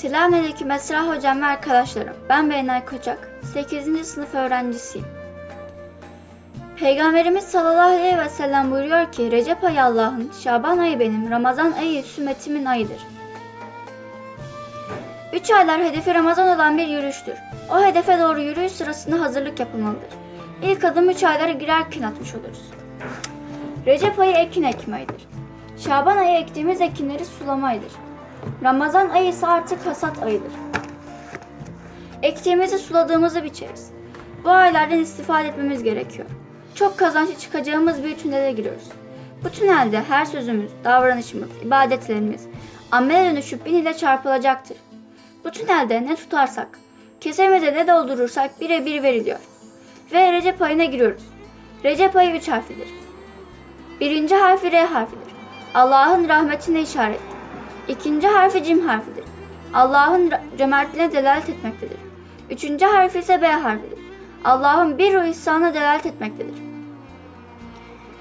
Selamünaleyküm Esra hocam ve arkadaşlarım. Ben Beynay Koçak. 8. sınıf öğrencisiyim. Peygamberimiz sallallahu aleyhi ve sellem buyuruyor ki Recep ayı Allah'ın, Şaban ayı benim, Ramazan ayı sünnetimin ayıdır. Üç aylar hedefi Ramazan olan bir yürüyüştür. O hedefe doğru yürüyüş sırasında hazırlık yapılmalıdır. İlk adım üç aylara girerken atmış oluruz. Recep ayı ekin ekme ayıdır. Şaban ayı ektiğimiz ekinleri sulama ayıdır. Ramazan ayı ise artık hasat ayıdır. Ektiğimizi suladığımızı biçeriz. Bu aylardan istifade etmemiz gerekiyor. Çok kazançlı çıkacağımız bir tünele giriyoruz. Bu tünelde her sözümüz, davranışımız, ibadetlerimiz amele dönüşüp bin ile çarpılacaktır. Bu tünelde ne tutarsak, kesemize ne doldurursak birebir veriliyor. Ve Recep ayına giriyoruz. Recep ayı üç harfidir. Birinci harfi R harfidir. Allah'ın rahmetine işaret. İkinci harfi cim harfidir. Allah'ın cömertliğine delalet etmektedir. Üçüncü harfi ise B harfidir. Allah'ın bir ruh ihsanına delalet etmektedir.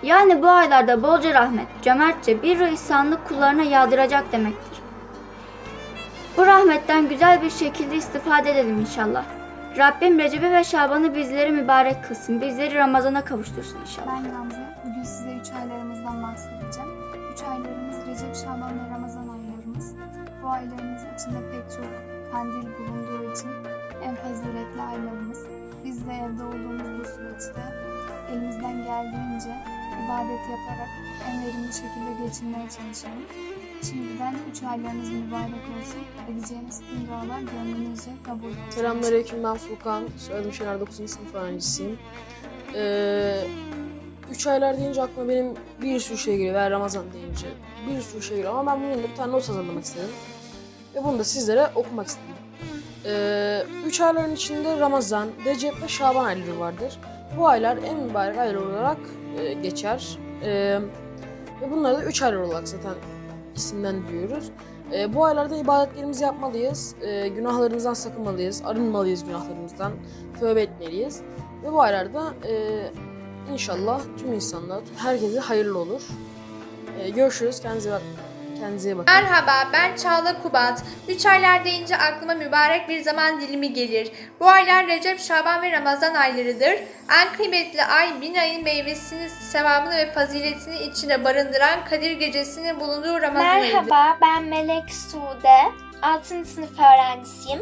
Yani bu aylarda bolca rahmet, cömertçe bir ruh ihsanını kullarına yağdıracak demektir. Bu rahmetten güzel bir şekilde istifade edelim inşallah. Rabbim Recep'i ve Şaban'ı bizleri mübarek kılsın. Bizleri Ramazan'a kavuştursun inşallah. Ben Gamze. Bugün size üç aylarımızdan bahsedeceğim. Üç aylarımız Recep, Şaban ve Ramazan aylarımız. Bu aylarımız içinde pek çok kandil bulunduğu için en faziletli aylarımız. Biz de evde olduğumuz bu süreçte elimizden geldiğince ibadet yaparak en verimli şekilde geçirmeye çalışalım. Şimdiden üç aylarınız mübarek olsun. Edeceğiniz tüm dualar gönlünüzce kabul olsun. Selamünaleyküm ben Furkan. Soyadım Şener 9. sınıf öğrencisiyim. Ee, üç aylar deyince aklıma benim bir sürü şey geliyor ve Ramazan deyince bir sürü şey geliyor ama ben bunun bir tane not hazırlamak istedim. Ve bunu da sizlere okumak istedim. Ee, üç ayların içinde Ramazan, Recep ve Şaban ayları vardır. Bu aylar en mübarek aylar olarak e, geçer. Ee, ve bunları da üç aylar olarak zaten isimden duyuyoruz. Ee, bu aylarda ibadetlerimizi yapmalıyız. Ee, günahlarımızdan sakınmalıyız. Arınmalıyız günahlarımızdan. Tövbe etmeliyiz. Ve bu aylarda e, inşallah tüm insanlar, herkese hayırlı olur. Ee, görüşürüz. Kendinize, bak kendinize bakın. Merhaba ben Çağla Kubat. Üç aylar deyince aklıma mübarek bir zaman dilimi gelir. Bu aylar Recep, Şaban ve Ramazan aylarıdır. En kıymetli ay bin ayın meyvesini, sevabını ve faziletini içine barındıran Kadir Gecesi'nin bulunduğu Ramazan ayıdır. Merhaba, ben Melek Sude. 6. sınıf öğrencisiyim.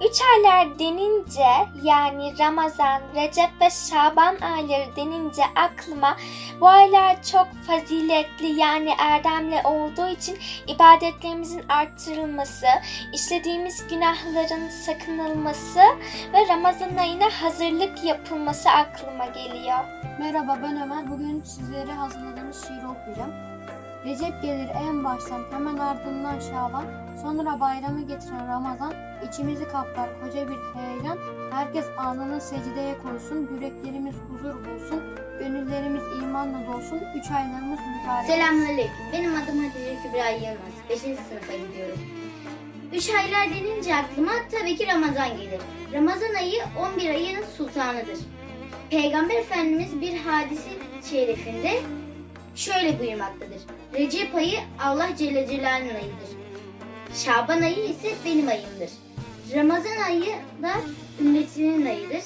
Üç aylar denince yani Ramazan, Recep ve Şaban ayları denince aklıma bu aylar çok faziletli yani erdemli olduğu için ibadetlerimizin arttırılması, işlediğimiz günahların sakınılması ve Ramazan ayına hazırlık yapılması aklıma geliyor. Merhaba ben Ömer. Bugün sizlere hazırladığımız şiiri okuyacağım. Recep gelir en baştan hemen ardından Şaban, sonra bayramı getiren Ramazan, içimizi kaplar koca bir heyecan, herkes alnını secdeye koysun, yüreklerimiz huzur bulsun, gönüllerimiz imanla dolsun, üç aylarımız mübarek. Selamünaleyküm. Benim adım Hatice Kübra Yılmaz. 5. sınıfa gidiyorum. Üç aylar denince aklıma tabii ki Ramazan gelir. Ramazan ayı 11 ayın sultanıdır. Peygamber Efendimiz bir hadisi şerifinde şöyle buyurmaktadır. Recep ayı Allah Celle Celaluhu'nun ayıdır. Şaban ayı ise benim ayımdır. Ramazan ayı da ümmetinin ayıdır.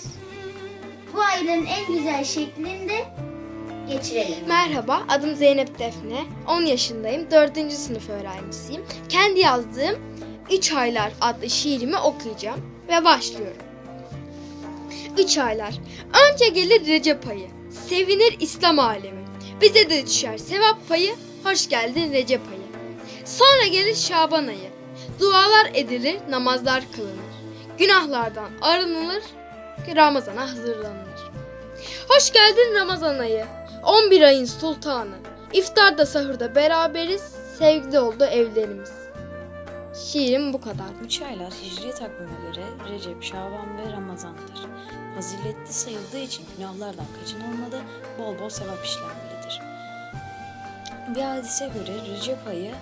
Bu ayların en güzel şeklinde geçirelim. Merhaba, adım Zeynep Defne. 10 yaşındayım, 4. sınıf öğrencisiyim. Kendi yazdığım 3 Aylar adlı şiirimi okuyacağım ve başlıyorum. 3 aylar. Önce gelir Recep ayı. Sevinir İslam alemi. Bize de düşer sevap payı. Hoş geldin Recep ayı. Sonra gelir Şaban ayı. Dualar edilir, namazlar kılınır. Günahlardan arınılır, Ramazana hazırlanılır. Hoş geldin Ramazan ayı. 11 ayın sultanı. İftarda sahurda beraberiz. Sevgili oldu evlerimiz. Şiirim bu kadar. Üç aylar hicri takvime göre Recep, Şaban ve Ramazan'dır. Faziletli sayıldığı için günahlardan kaçınılmalı, bol bol sevap işlenmelidir. Bir hadise göre Recep ayı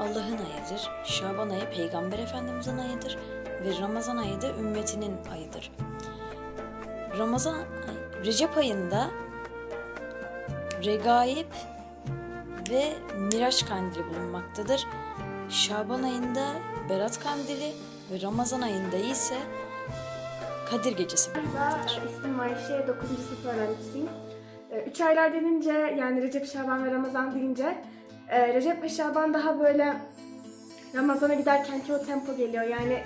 Allah'ın ayıdır, Şaban ayı Peygamber Efendimizin ayıdır ve Ramazan ayı da ümmetinin ayıdır. Ramazan, Recep ayında Regaib ve Miraç kandili bulunmaktadır. Şaban ayında Berat Kandili ve Ramazan ayında ise Kadir Gecesi bulunmaktadır. İsmim Ayşe, 9. sınıf öğrencisiyim. 3 aylar denince yani Recep, Şaban ve Ramazan deyince e, Recep ve Şaban daha böyle Ramazan'a giderkenki o tempo geliyor. Yani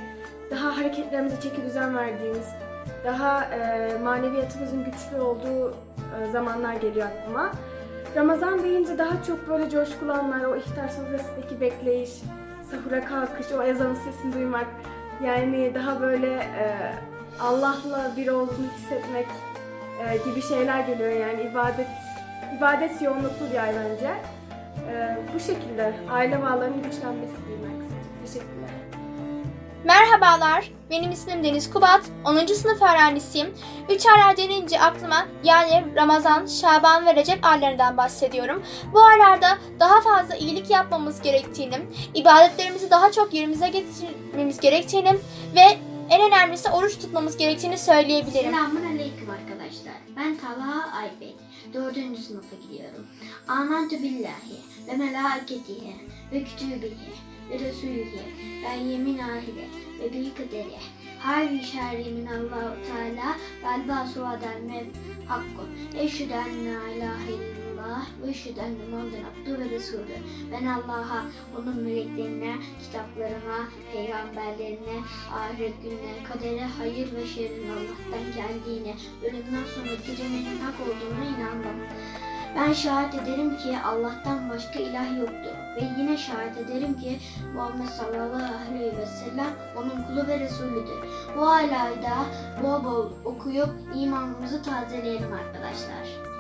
daha hareketlerimize çeki düzen verdiğimiz, daha e, maneviyatımızın güçlü olduğu e, zamanlar geliyor aklıma. Ramazan deyince daha çok böyle coşkulu anlar, o iftar sofrasındaki bekleyiş, sahura kalkış, o ezanın sesini duymak. Yani daha böyle e, Allah'la bir olduğunu hissetmek e, gibi şeyler geliyor yani ibadet ibadet yoğunluklu bir ay bence. E, bu şekilde aile bağlarının güçlenmesi diyeyim. Teşekkürler. Merhabalar, benim ismim Deniz Kubat, 10. sınıf öğrencisiyim. 3 aylar denince aklıma yani Ramazan, Şaban ve Recep aylarından bahsediyorum. Bu aylarda daha fazla iyilik yapmamız gerektiğini, ibadetlerimizi daha çok yerimize getirmemiz gerektiğini ve en önemlisi oruç tutmamız gerektiğini söyleyebilirim. Selamun aleyküm. Ben Talha Aybek. Dördüncü sınıfa gidiyorum. Amentü billahi ve melaketihi ve kütübihi ve resulihi ve yemin ahire ve bil kaderi. Her şerri min Allahu Teala vel basu adel mev hakkun. Eşhedü en la ilahe illallah ve eşhedü enne Muhammeden abdü ve resulü. Ben Allah'a, onun meleklerine, kitaplarına, peygamberlerine, ahiret gününe, kadere, hayır ve şerrin Allah'tan geldiğine, ölümden sonra dirilmenin hak olduğuna inanmam. Ben şahit ederim ki Allah'tan başka ilah yoktur ve yine şahit ederim ki Muhammed sallallahu aleyhi ve sellem onun kulu ve Resulüdür. Bu aylarda bol bol okuyup imanımızı tazeleyelim arkadaşlar.